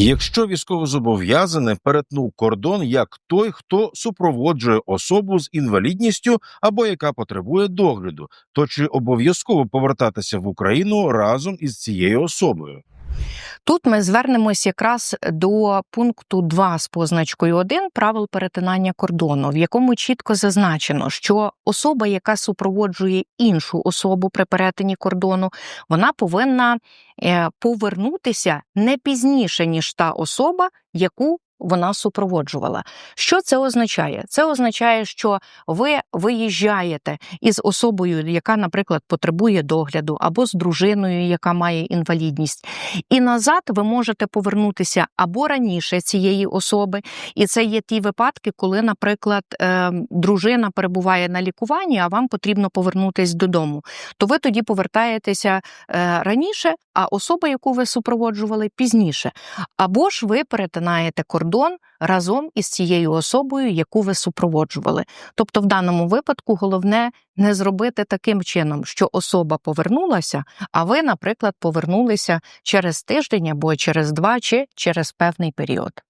Якщо військовозобов'язаний перетнув кордон як той, хто супроводжує особу з інвалідністю або яка потребує догляду, то чи обов'язково повертатися в Україну разом із цією особою? Тут ми звернемось якраз до пункту 2 з позначкою 1 правил перетинання кордону, в якому чітко зазначено, що особа, яка супроводжує іншу особу при перетині кордону, вона повинна е, повернутися не пізніше, ніж та особа, яку вона супроводжувала. Що це означає? Це означає, що ви виїжджаєте із особою, яка, наприклад, потребує догляду, або з дружиною, яка має інвалідність, і назад ви можете повернутися або раніше цієї особи, і це є ті випадки, коли, наприклад, е, дружина перебуває на лікуванні, а вам потрібно повернутися додому. То ви тоді повертаєтеся е, раніше, а особа, яку ви супроводжували, пізніше. Або ж ви перетинаєте кордон разом із цією особою, яку ви супроводжували. Тобто, в даному випадку головне не зробити таким чином, що особа повернулася, а ви, наприклад, повернулися через тиждень або через два чи через певний період.